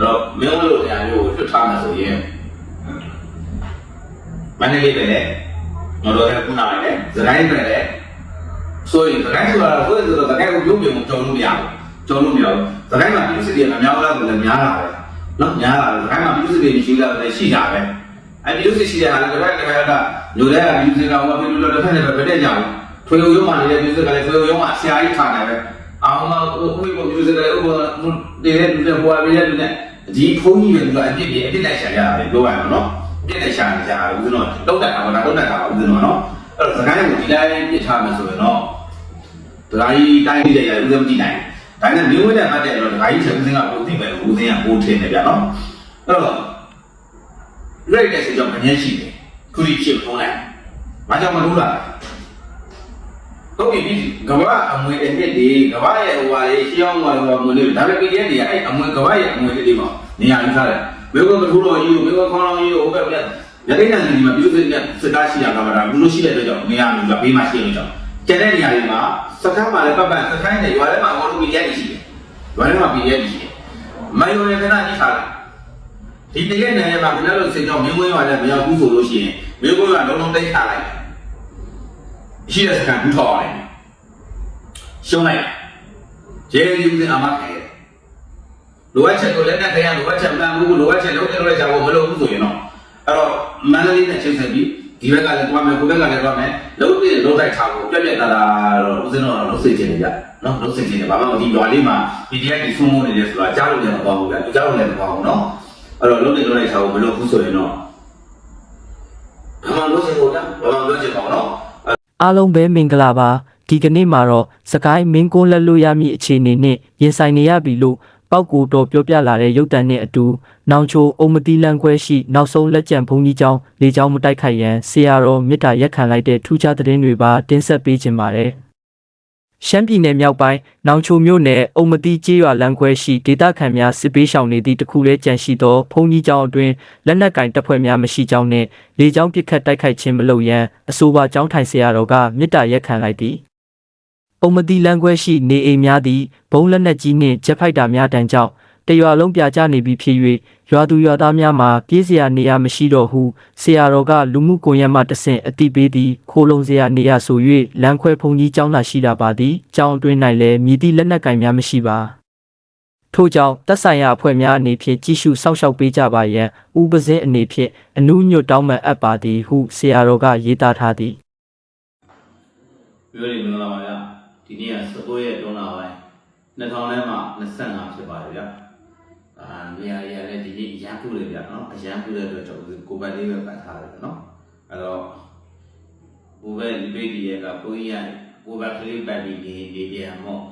တော့မင်းတို့တရားမျိုးကိုထွတ်ထားမှဆိုရင်မန္တလေးပဲလေငါတို့ကခုနကလည်းဇတိုင်းပဲလေဆိုရင်ဇတိုင်းဆိုတာဆိုရင်ဇတိုင်းကိုပြုံးပြုံးကြော်လို့မရဘူးကြော်လို့မရဘူးဇတိုင်းမှာပြည်စစ်တွေအများလားဆိုလည်းများတာပဲနော်များတာဇတိုင်းမှာပြည်စစ်တွေရှိတာလည်းရှိတာပဲအဲပြည်စစ်ရှိတဲ့ဟာလည်းတစ်ဖက်ကတစ်ဖက်ကညိုတဲ့ကပြည်စစ်ကဟိုပြည်လို့တစ်ဖက်နဲ့ပဲတဲ့ကြအောင်ထွေရုံရုံးမှာနေတဲ့ပြည်စစ်ကလည်းထွေရုံရုံးမှာဆရာကြီးထားတယ်ပဲအောင်မဟိုကိုပြည်စစ်ကလည်းဟိုတည်တဲ့လူတွေဟိုအပြည့်တဲ့ ဒီဖုန်းကြီးတွေကအပြစ်တွေအပြစ်လိုက်ရှာကြတာပဲပြောရမှာနော်ပြစ်လိုက်ရှာနေကြတာဦးဇင်းတော့တုတ်တက်တာပါလားတုတ်တက်တာပါဦးဇင်းတော့နော်အဲ့တော့စကိုင်းကိုဒီတိုင်းပြစ်ထားမယ်ဆိုရင်တော့ဒဂါကြီးတိုင်းကြည့်ရဦးဇင်းမကြည့်နိုင်ဒါနဲ့မျိုးဝဲတဲ့ပတ်တဲ့တော့ဒဂါကြီးချက်ဦးဇင်းကကိုသိမယ်ဦးဇင်းကကိုထင်းနေဗျာနော်အဲ့တော့ရိတ်တဲ့ဆိုကြောင့်မငြင်းရှိတယ်ခုဒီဖြစ်ထုံးလိုက်ဘာကြောင့်မလို့လား ဟုတ်ပြီကဘာအမွေအနှစ်တွေကဘာရဲ့ဟိုဟာလေးရှင်းအောင်ဟိုဟာမွေလေးဒါပေမဲ့ PDF တွေကအဲ့အမွေကဘာရဲ့အမွေလေးတွေမှာနေရာယူထားတယ်မေကွန်မထူတော်ကြီးကိုမေကွန်ခေါင်းလောင်းကြီးကိုဟိုဘက်ပြရတဲ့နိုင်ငံဒီမှာပြည်သူစစ်နဲ့စစ်သားရှိရတာကဒါဘူးလို့ရှိတဲ့အတွက်ကြောင့်နေရာယူတာဘေးမှာရှိနေကြကျန်တဲ့နေရာတွေမှာစကမ်းမှာလည်းပတ်ပတ်စကိုင်းနဲ့ရွာထဲမှာအကုန်လုံး PDF တွေရှိတယ်ရွာထဲမှာ PDF တွေရှိတယ်မယုံရခဏကြီးထားတယ်ဒီတရက်နယ်မှာခဏလို့စစ်ကြောင်းမင်းဝင်းရွာနဲ့မရောက်ဘူးဆိုလို့ရှိရင်မင်းဝင်းရွာလုံးလုံးတိတ်ထားလိုက်တယ် ရှိတဲ့စကမ်းဘူးထောက်ရတယ်ရှုံးလိုက်ရဲယူစင်အမခဲလိုအပ်ချက်ကိုလည်းနဲ့ခရလိုအပ်ချက်မှန်မှုလိုအပ်ချက်လုံးတယ်လို့ကြောက်မလို့ဘူးဆိုရင်တော့အဲ့တော့မန္တလေးနဲ့ချိန်ဆက်ပြီးဒီဘက်ကလည်းတွားမယ်ကိုဘက်ကလည်းတွားမယ်လုံးပြလုံးတိုက်ထားဖို့ပြက်ပြက်သားသားတော့ဦးစင်းတော့လုံးစိတ်ချင်နေကြနော်လုံးစိတ်ချင်နေဘာမှမဒီရွာလေးမှာ PDF ဒီဖုန်းမနေတယ်ဆိုတာကြားလို့လည်းမကောင်းဘူးဗျာကြားလို့လည်းမကောင်းဘူးနော်အဲ့တော့လုံးတယ်လုံးတိုက်ထားဖို့မလို့ဘူးဆိုရင်တော့ဘာမှလုံးစင်ဖို့တာဘာမှလုံးချင်ပါဘူးနော် အားလုံးပဲမင်္ဂလာပါဒီကနေ့မှာတော့စကိုင်းမင်းကွန်းလက်လို့ရမည့်အခြေအနေနဲ့ရင်ဆိုင်နေရပြီလို့ပောက်ကူတော်ပြောပြလာတဲ့ရုပ်တံနဲ့အတူနောင်ချိုအုံမတီလန်ခွဲရှိနောက်ဆုံးလက်ကျန်ဘုံကြီးကျောင်းလေကျောင်းမတိုက်ခိုက်ရန်ဆရာတော်မြစ်တာရက်ခံလိုက်တဲ့ထူးခြားသတင်းတွေပါတင်ဆက်ပေးခြင်းပါတယ် ရှမ်းပြည်နယ်မြောက်ပိုင်းနောင်ချိုမြို့နယ်အုံမတီကျေးရွာလမ်းခွဲရှိဒေသခံများစစ်ပေးရှောင်နေသည့်တခုလေးကြန့်ရှိသောဘုံကြီးကျောင်းအတွင်းလက်နက်ကင်တပ်ဖွဲ့များမရှိကြောင်းနှင့်လေကြောင်းပစ်ခတ်တိုက်ခိုက်ခြင်းမလုပ်ရန်အဆိုပါကျောင်းထိုင်ဆရာတော်ကမြစ်တာရက်ခံလိုက်သည်။ပုံမတီလမ်းခွဲရှိနေအိမ်များသည်ဘုံလက်နက်ကြီးနှင့်ဂျက်ဖိုက်တာများတန်ကြောင့်တရွာလုံးပြကျနေပြီဖြစ်၍ ရွာသူရွာသားများမှာပြေးစရာနေရာမရှိတော့ဟုဆရာတော်ကလူမှုကွန်ရက်မှတဆင့်အတိပေးသည်ခိုးလုံစရာနေရာဆို၍လမ်းခွဲဖုန်ကြီးကျောင်းသာရှိတာပါသည်ကျောင်းအတွင်း၌လည်းမြည်သည့်လက်နက်ကင်များမရှိပါထို့ကြောင့်တက်ဆိုင်ရာအဖွဲ့များအနေဖြင့်ကြည့်ရှုစောင့်ရှောက်ပေးကြပါရန်ဥပဇင်းအနေဖြင့်အနုညွတ်တောင်းပန်အပ်ပါသည်ဟုဆရာတော်ကရေးသားထားသည်ပြောရမင်္ဂလာပါဗျာဒီနေ့က19ရက်3လပိုင်း2000နဲ့မှ25ဖြစ်ပါတယ်ဗျာ အာနေရာရလည်းဒီနေ့အရန်ခုလေဗျာနော်အရန်ခုတဲ့အတွက်ကျွန်တော်ကိုယ်ပတ်လေးပဲပတ်ထားတယ်နော်အဲ့တော့ဘိုးဘဲဒီဘေးဒီရဲ့ကကိုကြီးရကိုယ်ပတ်ကလေးပတ်ပြီးနေနေပြန်မော့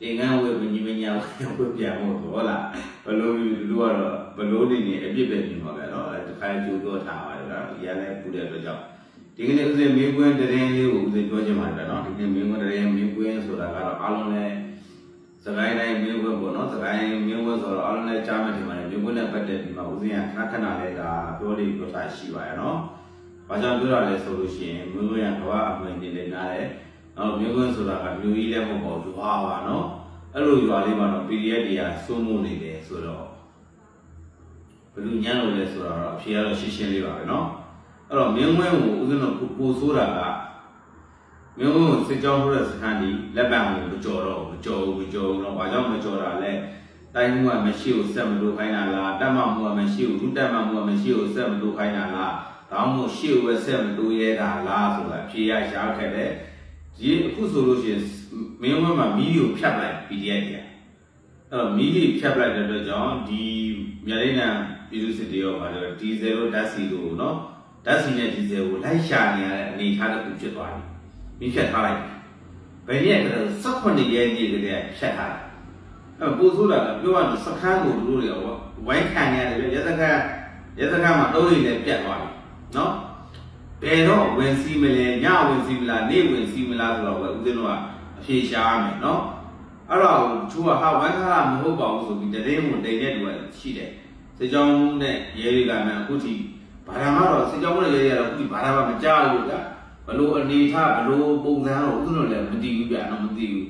ဒီငန်းဝေမညီမညာဝေပြန်မော့ဟုတ်လားဘလို့လူကတော့ဘလို့နေနေအပြစ်ပဲနေမှာပဲနော်အဲ့ဒါခိုင်းကြိုးတော့ထားပါတယ်ဗျာရလည်းခုတဲ့အတွက်ကြောင့်ဒီကနေ့ဦးဇင်းမင်းကွင်းတရင်လေးကိုဦးဇင်းပြောချင်ပါတယ်နော်ဒီနေ့မင်းကွင်းတရင်မင်းကွင်းဆိုတာကတော့အားလုံးလည်း စကိုင်းတိုင်းမင်းကွင်းပေါ့နော်စကိုင်းမင်းကွင်းဆိုတော့အားလုံးလည်းကြားမှထင်ပါတယ်မင်းကွင်းနဲ့ပတ်သက်ပြီးမှဦးဇင်းကခဏခဏလေးဒါပြောလေးပြောတာရှိပါရဲ့နော်။ဘာကြောင့်ပြောတာလဲဆိုလို့ရှိရင်မင်းကွင်းကကဘာအမှန်တင်နေနားတယ်။နော်မင်းကွင်းဆိုတာကမြို့ကြီးလည်းမဟုတ်ဘူးရွာပါနော်။အဲ့လိုရွာလေးမှာတော့ PDF တွေကစိုးမိုးနေတယ်ဆိုတော့ဘယ်လိုညံ့လို့လဲဆိုတော့အဖြေကတော့ရှင်းရှင်းလေးပါပဲနော်။အဲ့တော့မင်းဝဲကိုဦးဇင်းတို့ပို့ဆိုးတာက မင်းဝဲကိုစစ်ကြောင်းထိုးတဲ့စခန်းဒီလက်ပံကိုမကြော်တော့မကြော်ဘူးမကြော်ဘူးတော့ဘာကြောင့်မကြော်တာလဲတိုင်းမှုကမရှိကိုဆက်မလို့ခိုင်းတာလားတက်မှမှုကမရှိကိုဒုတက်မှမှုကမရှိကိုဆက်မလို့ခိုင်းတာလားတောင်းမှုရှိကိုပဲဆက်မလို့ရဲတာလားဆိုတာဖြေရရှားခဲ့တယ်ဒီအခုဆိုလို့ရှိရင်မင်းဝဲမှာမီးကိုဖြတ်လိုက် PDF ကြီးအဲ့တော့မီးကြီးဖြတ်လိုက်တဲ့အတွက်ကြောင့်ဒီမြိုင်နိုင်ပြည်သူစစ်တွေရောပါတော့ဒီ0ဓာတ်စီကိုနော်ဓာတ်ဆီနဲ့ဒီဇယ်ကိုလိုက်ရှာနေရတဲ့အနေအထားတစ်ခုဖြစ်သွားပြီ။ မိဖြတ်ထားလိုက်။ဘယ်နည်းကတော့18ရက်နေ့ကတည်းကဖြတ်ထားတာ။အဲပို့ဆိုတာကပြောရရင်စခန်းကိုတို့တွေကဝိုင်းခံရတယ်ဗျ။ရသကရသကမှာတုံးနေနဲ့ပြတ်သွားပြီ။နော်။ဘယ်တော့ဝင်စီမလဲညဝင်စီမလားနေ့ဝင်စီမလားဆိုတော့ပဲဦးဇင်းတို့ကအဖြေရှားမယ်နော်။အဲ့တော့သူကဟာဝိုင်းခါမဟုတ်ပါဘူးဆိုပြီးတရင်ကိုတိတ်တဲ့သူကရှိတယ်။စေကြောင်းနဲ့ရဲတွေကမှအခုထိဘာသာမတော့စစ်ကြောင်းနဲ့ရဲရတော့ခုဘာသာမမကြားဘူးဗျ ဘလို့အနေထားဘလို့ပုံစံတော့ဥစဉ်တော့လည်းမသိဘူးဗျတော့မသိဘူး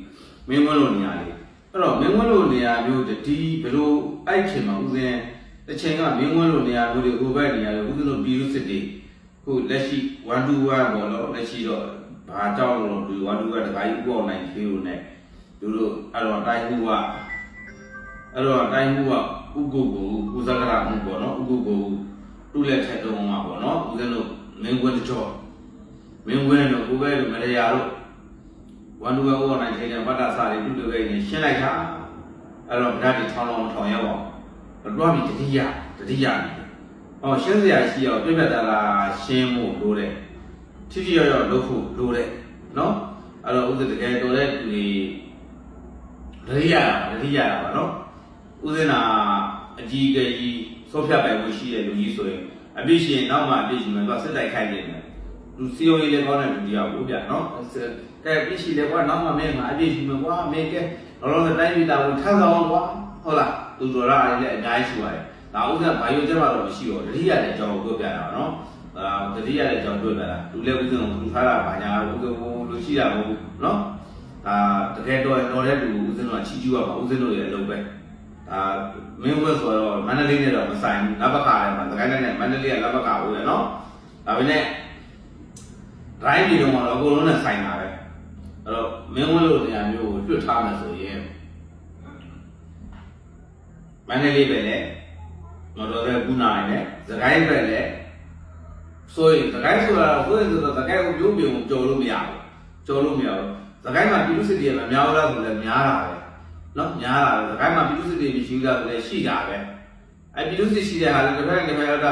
မင်းမလို့နေရလေအဲ့အဲ့တော့မင်းဝင်းလိုနေရာမျိုးဒီဘယ်လိုအဲ့ချိန်မှာဦးစင်းတစ်ချိန်ကမင်းဝင်းလိုနေရာမျိုးတွေဟိုဘက်နေရာတွေဦးစင်းတို့ပြည်သူစစ်တွေခုလက်ရှိ1 2 1ပေါ့နော်လက်ရှိတော့ဘာကြောင့်လို့ဒီ1 2 1တခါကြီးဥအောင်နိုင်သေးလို့ ਨੇ သူတို့အဲ့တော့တိုင်းမှုကအဲ့တော့တိုင်းမှုကဥကုကိုဥဇဂရမှုပေါ့နော်ဥကုကိုတူလက်ထက်တုံးမှာပေါ့နော်ဦးဇင်းတို့မင်းဝင်းတကြော မင်းဝင်းတို့ကိုပဲတို့မရရတို့ဝန်တူဝဥအောင်နိုင်သေးတယ်ဗတ္တစာတွေတူတူပဲနေရှင်းလိုက်တာအဲ့တော့ဗဒတ်ဒီထောင်းလောင်းထောင်ရပါတော့ပြီးတတိယတတိယနေဟောရှင်းစရာရှိအောင်ပြည့်ပြတ်သားလားရှင်းဖို့လိုတယ်ထိထိရောက်ရောက်လုပ်ဖို့လိုတယ်နော်အဲ့တော့ဥစ္စာတကယ်တော်တဲ့သူတွေတတိယတတိယပါနော်ဦးဇင်းနာအကြီးအကဲကြီးဆော့ဖြတ်ပိုင်ဝင်ရှိတဲ့လူကြီးဆိုရင်အပြစ်ရှင်နောက်မှအပြစ်ရှင်မှသူကစစ်တိုက်ခိုက်နေတယ်လူ စီယိုရေးလည်းကောင်းတဲ့လူကြီးအောင်ဗျာနော်ကဲအပြစ်ရှင်လည်းကွာနောက်မှမင်းကအပြစ်ရှင်မှကွာမင်းကဲတော့တော့တိုင်းပြည်သားကိုထမ်းဆောင်ကွာဟုတ်လားသူတို့ရအားလည်းအများကြီးရှိပါတယ်ဒါဥစ္စာဘာယုံကြမှာတော့မရှိတော့တတိယလည်းအကြောင်းကိုပြောပြတာပါနော်အာတတိယလည်းအကြောင်းပြောပြတာလူလည်းဥစ္စာကိုလူထားတာဘာညာဥစ္စာကိုလူရှိတာမဟုတ်ဘူးနော်အာတကယ်တော့တော်တဲ့လူဦးဇင်းတို့ကချီကျူးရပါဦးဇင်းတို့ရဲ့အလုပ်ပဲဒါမင်းဝက်ဆိုတော့မန္တလေးနဲ့တော့မဆိုင်ဘူးနဘကာလည်းမှာသခိုင်းနဲ့မန္တလေးကနဘကာဟုတ်ရနော်ဒါပေမဲ့ drive တွေတော့အကုန်လုံးနဲ့ဆိုင်တာပဲအဲ့တော့မင်းဝင်းလို့နေရာမျိုးကိုတွတ်ထားမယ်ဆိုရင်မန္တလေးပဲလေမော်တော်ရဲကုနာနဲ့သခိုင်းပဲလေဆိုရင်သခိုင်းဆိုတာဆိုရင်ဆိုတော့သခိုင်းကိုမျိုးပြုံကြော်လို့မရဘူးကြော်လို့မရဘူးသခိုင်းမှာပြည်သူစစ်တွေကများလားဆိုလည်းများတာပဲနော်များတာပဲသခိုင်းမှာပြည်သူစစ်တွေမရှိတာလည်းရှိတာပဲအဲပြည်သူစစ်ရှိတဲ့ဟာလည်းတစ်ဖက်နဲ့တစ်ဖက်က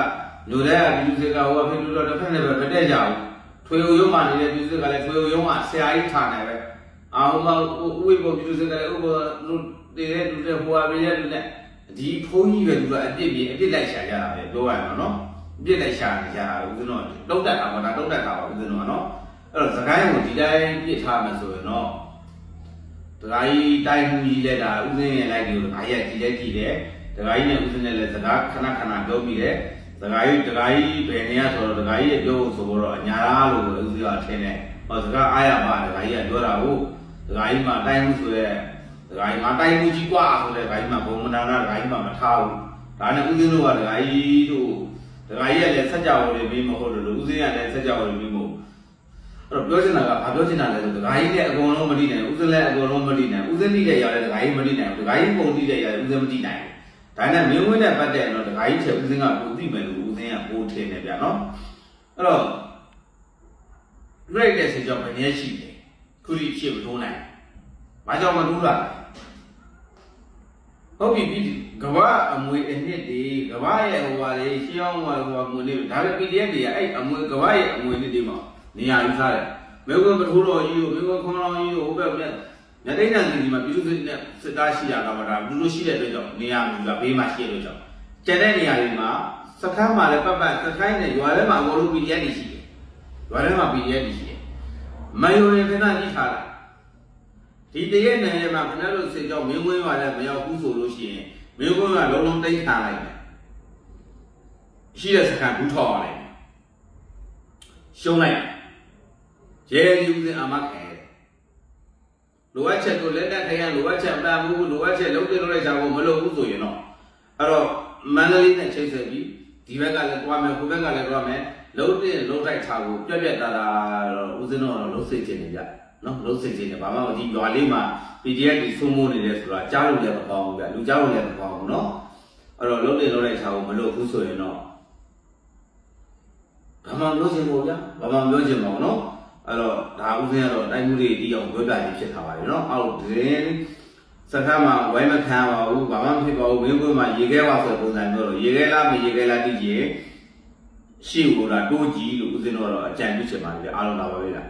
ညိုတဲ့ပြည်သူစစ်ကဟိုကဖိလူတော်တစ်ဖက်နဲ့ပဲမတက်ကြဘူး ထွေဦးရုံးမှာနေတဲ့ပြည်သူစစ်ကလည်းထွေဦးရုံးမှာဆရာကြီးထားနေပဲအာဟိုမှာဥဝိဘောပြည်သူစစ်ကလည်းဥဘောတည်တဲ့လူတွေဟိုဟာပြည်တဲ့လူတွေဒီဖုန်းကြီးပဲသူကအပြစ်ပြအပြစ်လိုက်ရှာကြတာပဲပြောရမှာနော်အပြစ်လိုက်ရှာနေကြတာဦးဇင်းတော့တုတ်တက်တာပေါ့ဒါတုတ်တက်တာပါဦးဇင်းတော့နော်အဲ့တော့သခိုင်းကိုဒီတိုင်းပြစ်ထားမယ်ဆိုရင်တော့ဒဂါကြီးတိုင်းမူကြီးလက်တာဦးဇင်းရဲ့လိုက်ပြီးဒဂါကြီးကကြည်လက်ကြည်တယ်ဒဂါကြီးနဲ့ဦးဇင်းနဲ့လည်းစကားခဏခဏပြောပြီးတယ် ဒကာကြီးဒကာကြီးဘယ်နေရဆိုတော့ဒကာကြီးရဲ့ပြောဖို့ဆိုတော့အညာလားလို့ဥစဉ်ကထင်တယ်ဟောစကားအားရပါဒကာကြီးကပြောတာဟုတ်ဒကာကြီးမှတိုင်းမှုဆိုရဲဒကာကြီးမှတိုင်းမှုကြီးกว่าဆိုတဲ့ဒကာကြီးမှဘုံမနာနာဒကာကြီးမှမထားဘူးဒါနဲ့ဥစဉ်တို့ကဒကာကြီးတို့ဒကာကြီးကလည်းစัจ java တွေပြီးမဟုတ်လို့ဥစဉ်ကလည်းစัจ java တွေပြီးမဟုတ် အဲ့တော့ပြောချင်တာကဘာပြောချင်တာလဲဆိုဒကာကြီးလည်းအကုန်လုံးမတိနိုင်ဘူးဦးစင်းလည်းအကုန်လုံးမတိနိုင်ဘူးဦးစင်းတိတဲ့ရောက်လည်းဒကာကြီးမတိနိုင်ဘူးဒကာကြီးပုံတိတဲ့ရောက်လည်းဦးစင်းမတိနိုင်ဘူး ဒါနဲ့မင်းဝင်းတဲ့ပတ်တဲ့တော့ဒကာကြီးချက်ဦးစင်းကပုံတိမယ်လို့ဦးစင်းကပိုးထင်းနေဗျာနော်အဲ့တော့ rate တဲ့ဆေကြောင့်ဘယ်နည်းရှိလဲခုဒီဖြစ်မတိုးနိုင်ဘာကြောင့်မတိုးလာလဲဟုတ်ပြီပြီကဘာအမွေအနှစ်တွေကဘာရဲ့ဟိုပါလေရှင်းအောင်ဟိုဟိုအမွေလေးဒါပေမဲ့ PDF တွေကအဲ့အမွေကဘာရဲ့အမွေနှစ်တွေမှာနေရာယူထားတယ်မေကွန်းပထိုးတော်ကြီးကိုမေကွန်းခွန်တော်ကြီးကိုဟိုဘက်မြတ် ညတိတ်တန်စီဒီမှာပြည်သူစစ်နဲ့စစ်သားရှိရတာပါဒါလူလူရှိတဲ့အတွက်ကြောင့်နေရာယူတာဘေးမှာရှိတဲ့အတွက်ကြောင့်ကျန်တဲ့နေရာတွေမှာစခန်းမှာလည်းပတ်ပတ်စခိုင်းနဲ့ရွာထဲမှာအကုန်လုံး PDF တွေရှိတယ်ရွာထဲမှာ PDF တွေရှိတယ်မယုံရင်ခဏကြည့်ထားတာဒီတရက်နယ်ထဲမှာခဏလို့စစ်ကြောင်းမင်းဝင်းရွာလည်းမရောက်ဘူးဆိုလို့ရှိရင်မင်းဝင်းကလုံးလုံးတိတ်ခါလိုက်တယ်ရှိတဲ့စခန်းဘူးထောက်ရတယ်ရှုံးလိုက်ရဲယူစဉ်အမခဲ လိုအပ်ချက်ကိုလက်တက်ခရမ်းလိုအပ်ချက်ပံမှုလိုအပ်ချက်လုံးပြလို့လိုက်တာကိုမလုပ်ဘူးဆိုရင်တော့အဲ့တော့မန္တလေးနဲ့ချိတ်ဆက်ပြီးဒီဘက်ကလည်းတွားမယ်ဟိုဘက်ကလည်းတွားမယ်လုံးတင်လုံးတိုက်ထားကိုပြက်ပြက်တာတာတော့ဦးစင်းတော့လုံးစိတ်ချင်နေကြနော်လုံးစိတ်ချင်နေဘာမှမကြည့်ရွာလေးမှာ PDF တွေသုံးမိုးနေတယ်ဆိုတာကြားလို့လည်းမကောင်းဘူးဗျလူကြားလို့လည်းမကောင်းဘူးနော်အဲ့တော့လုံးတင်လုံးတိုက်ထားကိုမလုပ်ဘူးဆိုရင်တော့ဘာမှမလုပ်ချင်ဘူးဗျဘာမှမပြောချင်ပါဘူးနော် အဲ့တော့ဒါဥစဉ်ကတော့တိုင်းမှုတွေတီးအောင်ပြောပြခြင်းဖြစ်ထားပါတယ်နော်အောက်ဒင်းစကားမှာဝိုင်းမခံပါဘူးဘာမှမဖြစ်ပါဘူးမင်းကွင်းမှာရေခဲပါဆိုတဲ့ပုံစံမျိုးတော့ရေခဲလားမရေခဲလားသိကြည့်ရှေ့ကိုလာတိုးကြည့်လို့ဥစဉ်တော့အကြံပြုချင်ပါတယ်အားလုံးလာပါပြီလား